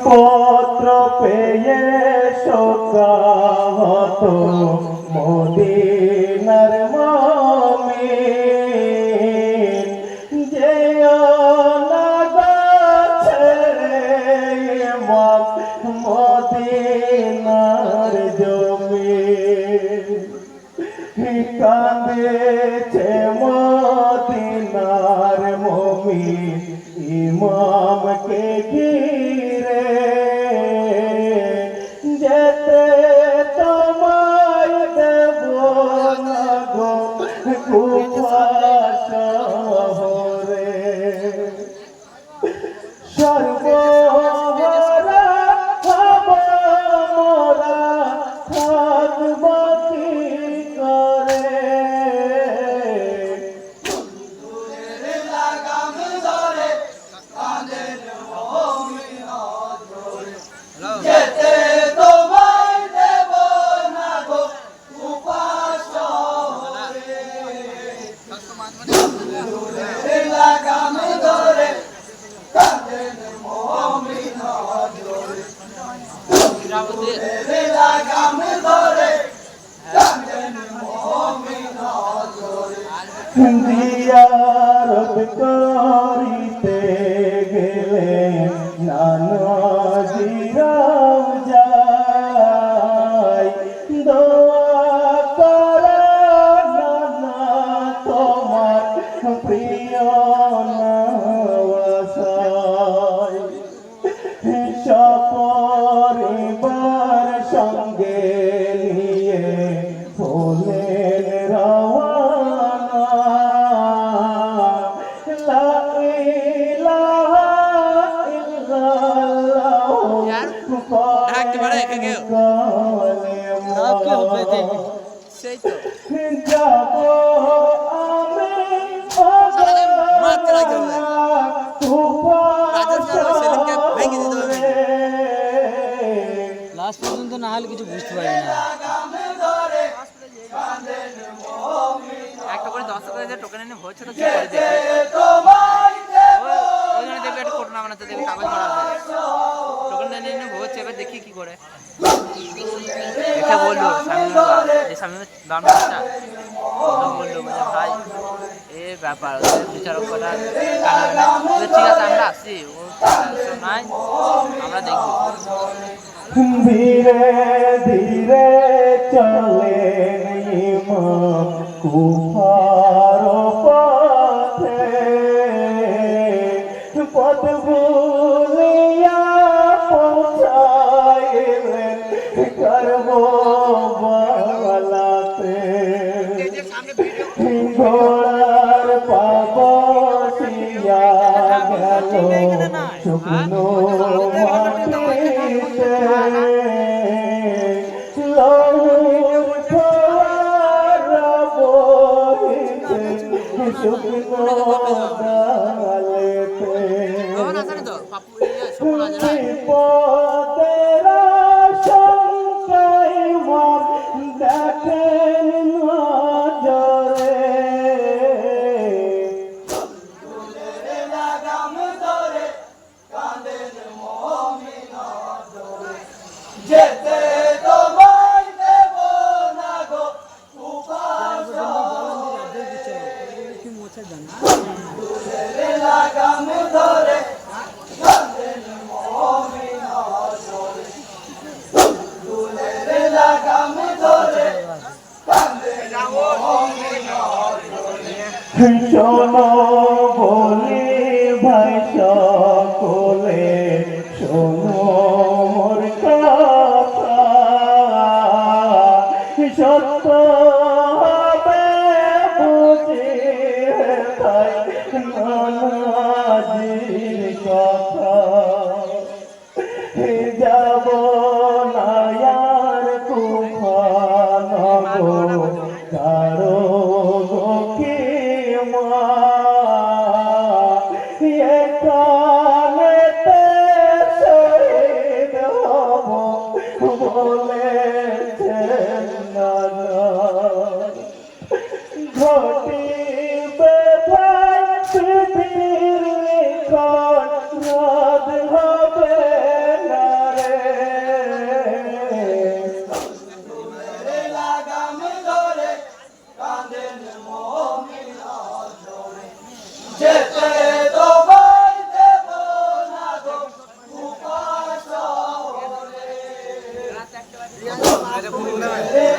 পত্র পেয়ে শোকাহত মদিনার মামি যে মদিনার জমি কাঁদেছে মদিনার মমি ইমামকে 자는 ধরে দিয়ারত করিতে গেলে নানজিরাও কেউ? সেই তো ভেঙে দিতে হবে। লাস্ট পর্যন্ত না হলে কিছু বুঝতে পারি না একটা করে দশ টাকা দিয়ে টোকেন এনে ভরছে তো কি করে জন্য দেখবে একটা কোটো না বানাতে দেখবে কাগজ মারা টোকেন এনে এনে ভরছে এবার দেখি কি করে। এটা বলল এই স্বামী দাম বলল মানে ভাই, এ ব্যাপার বিচারক করা ঠিক আছে, আমরা আসছি। ও নাই, আমরা দেখব। ধীরে ধীরে চলে কুফার করব বলাতে ঘোড়ার পাবটিয়া গেল শুকনো মাটিতে শুকনো ডালেতে শোনো বলে ভাই সকলে শোনো মোর কথা। সত্য হবে বুঝে তাই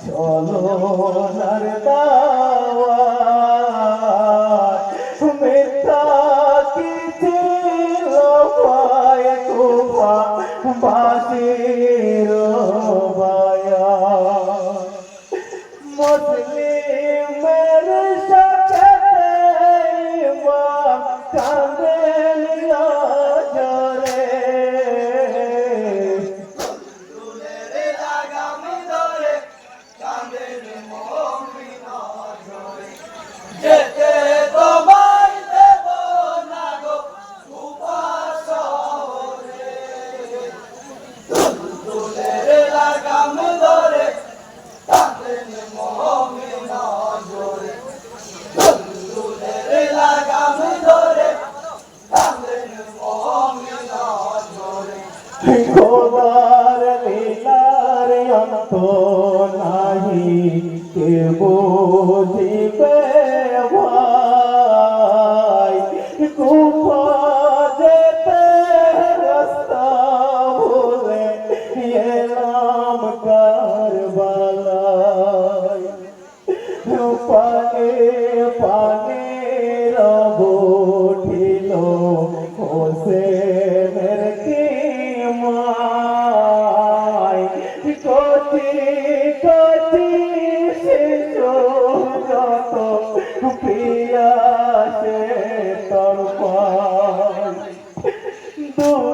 চলো নারদা তো নাহি কে বুঝিবে ভাই? গুফা যেতে রাস্তা ভুলে এলাম কারবালায়। পানে পানে before.